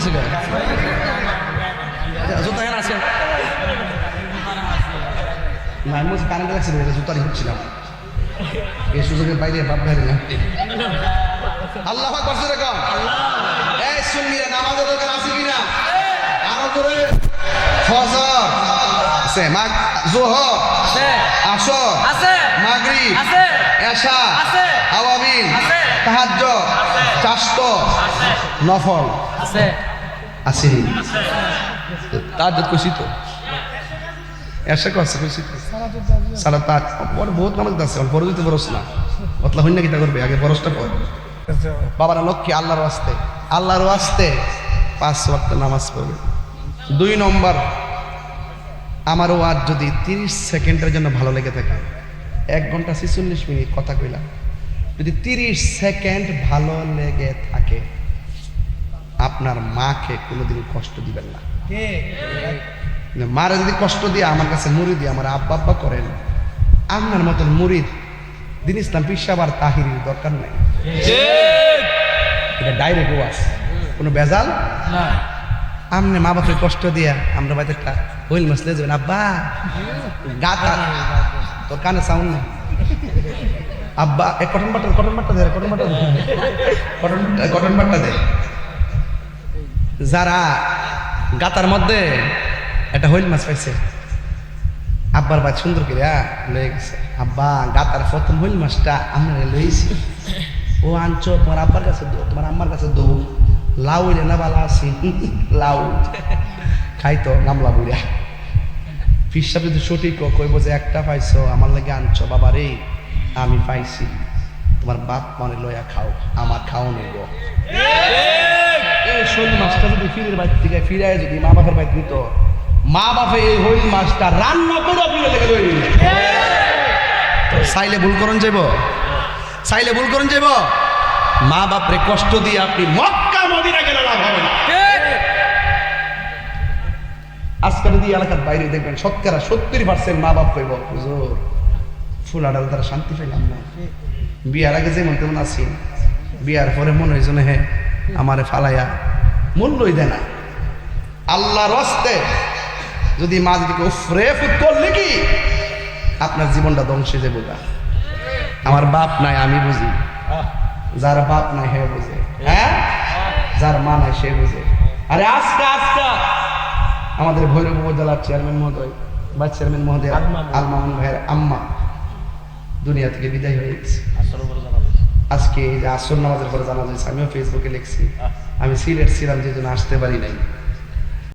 গেছে গা। জুতা কেন আছে না আমি কারেন্ট লাগছে না জুতারই হচ্ছিলাম এই সুযোগের বাইরে বাপ ভাই না আল্লাহ করছে রেখম এই শুনবি নামাজের দরকার আছে কিনা? আরও করে ফজর। আছে মাগ জোহর। আছে। আসর। আছে। মাগরিব। আছে। এশা। আছে। আওয়াবিন আছে। তাহাজ্জ চাষ্ট। নফল। আছে। আসেনি তার খুশি তো এসে করছে খুশি তো সারা তার পরে বহুত নামাজ আছে বড় দিতে বরস না অতলা হইনা কিতা করবে আগে বরসটা পর বাবারা লক্ষ্মী আল্লাহর আসতে আল্লাহর আসতে পাঁচ ওয়াক্ত নামাজ পড়বে দুই নম্বর আমার ওয়াজ যদি তিরিশ সেকেন্ডের জন্য ভালো লেগে থাকে এক ঘণ্টা ছেচল্লিশ মিনিট কথা কইলাম যদি তিরিশ সেকেন্ড ভালো লেগে থাকে আপনার মাকে কোনোদিন কষ্ট দিবেন না। মারা যদি কষ্ট দিয়ে আমার কাছে মুড়ি দিয়ে আমার আব্বা আব্বা করেন আপনার মতন মুড়িদ দিন ইসলাম পিসাবার তাহিরির দরকার নাই। এটা ডাইরেক্ট ওয়াস কোনো বেজাল? না। আমনে মা বাপের কষ্ট দিয়া আমরা বাড়িতে একটা হইল মাছ লে যাবেন। আব্বা গাতা তোর কানে সাউন্ড নাই। আব্বা এ কটন বাট্টা কটন বাট্টা দে কটন বাট্টা দে কটন কটন বাট্টা দে যারা গাতার মধ্যে একটা হইল মাছ পাইছে। আব্বার বাদ সুন্দর করে লয়ে গেছে। আব্বা, গাতার প্রথম হইল মাছটা আমরা লইছি। ও আনছ, তোমার আব্বার কাছে দো, তোমার আম্মার কাছে দো। লাউ রে না বালা আছি? লাউ। খাইতো, নামলা বুড়া ফিসাব যদি সঠিক কইব যে একটা পাইছো, আমার লাগে আনছো, বাবা রে, আমি পাইছি। তোমার বাপ মানে লয়া খাও, আমার খাও নেব ফিরের বাড়ি থেকে ফিরায় যদি মা বাপের বাড়ি দিত। মা বাপে এই হইল মাছটা রান্না করে আপনি লেগে রইল চাইলে ভুল করুন যাইব? চাইলে ভুল করুন যাইব? মা বাপরে কষ্ট দিয়ে আপনি মক্কা মদিনা গেলে লাভ হবে না। আজকে যদি এলাকার বাইরে দেখবেন শতকরা সত্তর পার্সেন্ট মা বাপ কইব হুজুর, ফুল আডাল তারা শান্তি পাইলাম না। বিয়ার আগে যেমন তেমন আছি। বিয়ার পরে মনে হয়েছে হ্যাঁ আমারে ফালাইয়া মূল্যই দেয় না। আল্লাহর হস্তে যদি মা যদি উফরে ফুট করলে কি? আপনার জীবনটা ধ্বংসে যাব গা। আমার বাপ নাই আমি বুঝি। যার বাপ নাই হে বুঝে। হ্যাঁ? যার মা নাই সে বুঝে। আরে আজকে আজকে আমাদের ভৈরব উপজেলার চেয়ারম্যান মহোদয় বা চেয়ারম্যান মহোদয় আলমামুন ভাইয়ের আম্মা দুনিয়া থেকে বিদায় হয়ে গেছে। আজকে এই যে আসর নামাজের পরে জানা হয়েছে আমিও ফেসবুকে লিখছি। আমি সিলেট ছিলাম যে জন্য আসতে পারি নাই।